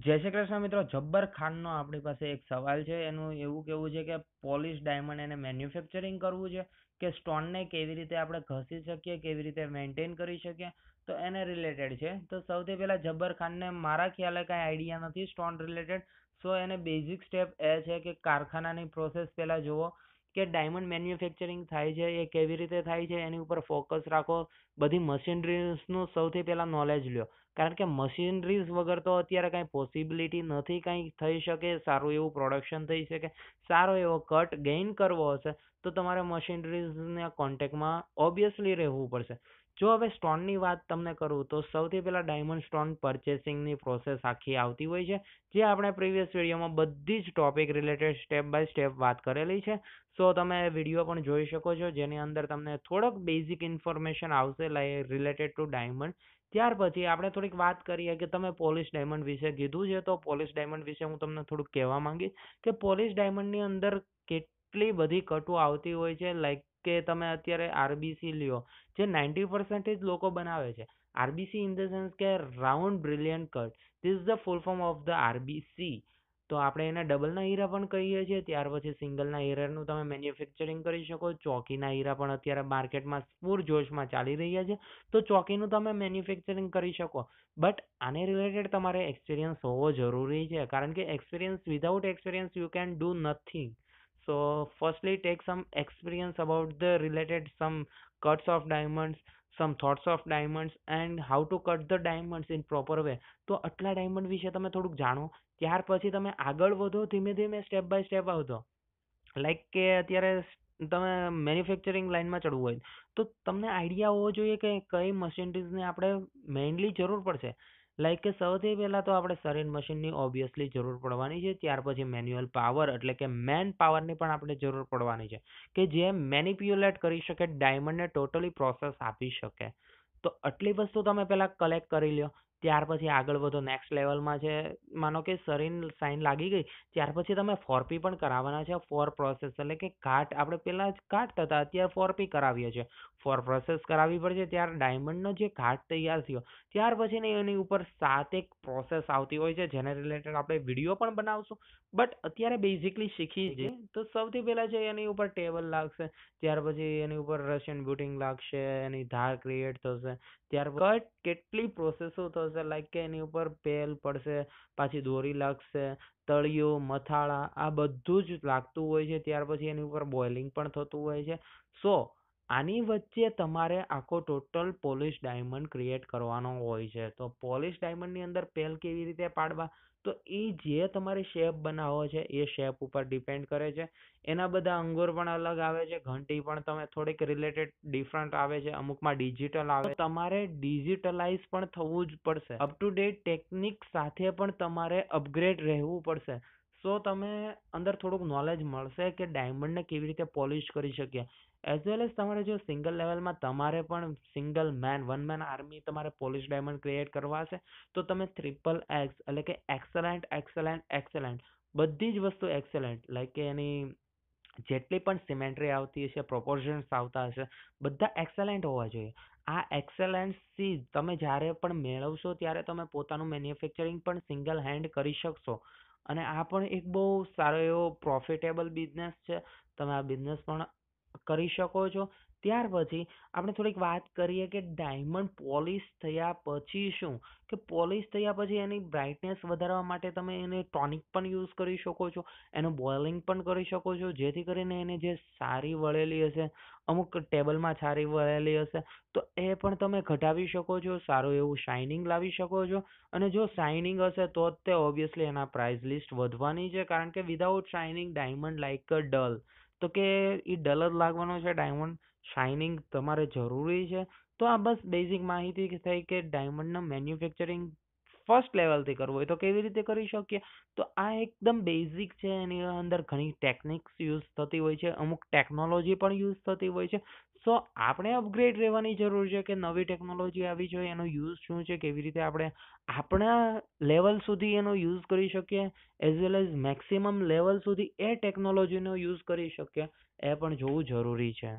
જય શ્રી કૃષ્ણ મિત્રો, જબ્બર ખાનનો આપણી પાસે એક સવાલ છે. એનું એવું કેવું છે કે પોલિશ ડાયમંડ એને મેન્યુફેક્ચરિંગ કરવું છે કે સ્ટોનને કેવી રીતે આપણે ઘસી શકીએ, કેવી રીતે મેન્ટેન કરી શકીએ? તો એને રિલેટેડ છે. તો સૌથી પહેલાં જબ્બર ખાનને મારા ખ્યાલે કાંઈ આઈડિયા નથી સ્ટોન રિલેટેડ. સો એને બેઝિક સ્ટેપ એ છે કે કારખાનાની પ્રોસેસ પહેલાં જુઓ કે ડાયમંડ મેન્યુફેક્ચરિંગ થાય છે, એ કેવી રીતે થાય છે, એની ઉપર ફોકસ રાખો. બધી મશીનરીઝનું સૌથી પહેલાં નોલેજ લ્યો. કારણ કે મશીનરીઝ વગર તો અત્યારે કાંઈ પોસિબિલિટી નથી કાંઈ થઈ શકે, સારું એવું પ્રોડક્શન થઈ શકે, સારો એવો કટ ગેઇન કરવો હશે, તો તમારે મશીનરીઝના કોન્ટેક્ટમાં ઓબ્વિયસલી રહેવું પડશે. જો હવે સ્ટોનની વાત તમને કરું, તો સૌથી પહેલાં ડાયમંડ સ્ટોન પરચેસિંગની પ્રોસેસ આખી આવતી હોય છે, જે આપણે પ્રીવિયસ વિડીયોમાં બધી જ topic related step by step વાત કરેલી છે. સો તમે વીડિયો પણ જોઈ શકો છો, જેની અંદર તમને થોડોક બેઝિક ઇન્ફોર્મેશન આવશે રિલેટેડ ટુ ડાયમંડ ત્યાર પછી આપણે થોડીક વાત કરીએ કે તમે પોલિશ ડાયમંડ વિશે કીધું છે, તો પોલિશ ડાયમંડ વિશે હું તમને થોડુંક કહેવા માંગીશ કે પોલિશ ડાયમંડની અંદર કેટલી બધી કટો આવતી હોય છે લાઈક કે તમે અત્યારે આરબીસી લ્યો, જે નાઇન્ટી પર્સન્ટેજ લોકો બનાવે છે. આરબીસી ઇન ધ સેન્સ કે round brilliant cut this the full form of the RBC તો આપણે એને ડબલના હીરા પણ કહીએ છીએ. ત્યાર પછી સિંગલના હીરાનું તમે મેન્યુફેક્ચરિંગ કરી શકો. ચોકીના હીરા પણ અત્યારે માર્કેટમાં પૂરજોશમાં ચાલી રહ્યા છે. તો ચોકીનું તમે મેન્યુફેક્ચરિંગ કરી શકો. બટ આને રિલેટેડ તમારે એક્સપિરિયન્સ હોવો જરૂરી છે. કારણ કે experience without experience you can do nothing so firstly take some experience about the related some cuts of diamonds some thoughts of diamonds and how to cut the diamonds in proper way તો આટલા diamond વિશે તમે થોડુંક જાણો, ત્યાર પછી તમે આગળ વધો, ધીમે ધીમે સ્ટેપ બાય સ્ટેપ આવતો લાઈક કે અત્યારે તમે મેન્યુફેક્ચરિંગ લાઇનમાં ચડવું હોય. તો તમને આઈડિયા હોવો જોઈએ કે કઈ મશીનરીઝની આપણે મેઇનલી જરૂર પડશે. લાઈક કે સૌથી પહેલાં તો આપણે સરીન મશીનની ઓબ્વિયસલી જરૂર પડવાની છે, ત્યાર પછી મેન્યુઅલ પાવર એટલે કે મેન પાવરની પણ આપણે જરૂર પડવાની છે, કે જે મેનિપ્યુલેટ કરી શકે ડાયમંડને ટોટલી પ્રોસેસ આપી શકે. તો આટલી વસ્તુ તમે પહેલાં કલેક્ટ કરી લ્યો ત્યાર પછી આગળ વધો નેક્સ્ટ લેવલમાં છે. માનો કે સરીન સાઇન લાગી ગઈ, ત્યાર પછી તમે ફોરપી પણ કરાવવાના છે. ફોર પ્રોસેસ એટલે કે કાટ આપણે પહેલાં કાટ થતા અત્યારે ફોરપી કરાવીએ છીએ. ફોર પ્રોસેસ કરાવવી પડશે, ત્યારે ડાયમંડનો જે ઘાટ તૈયાર થયો, ત્યાર પછીની એની ઉપર સાત એક પ્રોસેસ આવતી હોય છે, જેને રિલેટેડ આપણે વીડિયો પણ બનાવશું. બટ અત્યારે બેઝિકલી શીખી છે તો સૌથી પહેલાં છે એની ઉપર ટેબલ લાગશે, ત્યાર પછી એની ઉપર રશિયન બુટિંગ લાગશે, એની ધાર ક્રિએટ થશે. ત્યાર કટ કેટલી પ્રોસેસો થશે લાઈક કે એની ઉપર પેલ પડશે પાછી દોરી લાગશે તળિયું, મથાળા આ બધું જ લાગતું હોય છે ત્યાર પછી એની ઉપર બોઇલિંગ પણ થતું હોય છે. સો આની વચ્ચે તમારે આખો ટોટલ પોલિશ ડાયમંડ ક્રિએટ કરવાનો હોય છે. તો પોલિશ ડાયમંડની અંદર પેલ કેવી રીતે પાડવા? તો એ જે તમારે શેપ બનાવવો છે, એ શેપ ઉપર ડિપેન્ડ કરે છે. એના બધા અંગુર પણ અલગ આવે છે, ઘંટી પણ તમે થોડીક રિલેટેડ ડિફરન્ટ આવે છે, અમુકમાં ડિજિટલ આવે તમારે ડિજિટલાઇઝ પણ થવું જ પડશે. અપ ટુ ડેટ ટેકનિક સાથે પણ તમારે અપગ્રેડ રહેવું પડશે. સો તમે અંદર થોડુંક નોલેજ મળશે કે ડાયમંડને કેવી રીતે પોલિશ કરી શકીએ. એઝ વેલ એઝ તમારે જો સિંગલ લેવલમાં તમારે પણ single man one man army તમારે પોલિશ ડાયમંડ ક્રિએટ કરવા હશે, તો તમે ટ્રિપલ એક્સ એટલે કે એક્સલન્ટ એક્સલન્ટ એક્સલન્ટ બધી જ વસ્તુ એક્સલન્ટ લાઈક કે એની જેટલી પણ સિમેન્ટ્રી આવતી હશે પ્રોપોર્શન્સ આવતા હશે, બધા એક્સલન્ટ હોવા જોઈએ. આ એક્સેલન્સથી તમે જ્યારે પણ મેળવશો ત્યારે તમે પોતાનું મેન્યુફેક્ચરિંગ પણ સિંગલ હેન્ડ કરી શકશો. અને આ પણ એક બહુ સારો એવો પ્રોફિટેબલ બિઝનેસ છે. તમે આ બિઝનેસ પણ કરી શકો છો. ત્યાર પછી આપણે થોડીક વાત કરીએ કે ડાયમંડ પોલિશ થયા પછી શું? કે પોલિશ થયા પછી એની બ્રાઇટનેસ વધારવા માટે તમે એને ટોનિક પણ યુઝ કરી શકો છો, એનું બોઇલિંગ પણ કરી શકો છો, જેથી કરીને એને જે સારી વળેલી હશે, અમુક ટેબલમાં સારી વળેલી હશે, તો એ પણ તમે ઘટાવી શકો છો, સારું એવું શાઇનિંગ લાવી શકો છો, અને જો શાઇનિંગ હશે તો જ તે ઓબ્વિયસલી એના પ્રાઇસ લિસ્ટ વધવાની છે, કારણ કે without shining diamond like a dull તો કે એ ડલ જ લાગવાનો છે ડાયમંડ શાઇનિંગ તમારે જરૂરી છે. તો આ બસ બેઝિક માહિતી થઈ કે ડાયમંડના મેન્યુફેક્ચરિંગ ફર્સ્ટ લેવલથી કરવું હોય તો કેવી રીતે કરી શકીએ? તો આ એકદમ બેઝિક છે. એની અંદર ઘણી ટેકનિક્સ યુઝ થતી હોય છે. અમુક ટેકનોલોજી પણ યુઝ થતી હોય છે. સો આપણે અપગ્રેડ રહેવાની જરૂર છે કે નવી ટેકનોલોજી આવી જોઈએ, એનો યુઝ શું છે, કેવી રીતે આપણે આપણા લેવલ સુધી એનો યુઝ કરી શકીએ as well as maximum level સુધી એ ટેકનોલોજીનો યુઝ કરી શકીએ, એ પણ જોવું જરૂરી છે.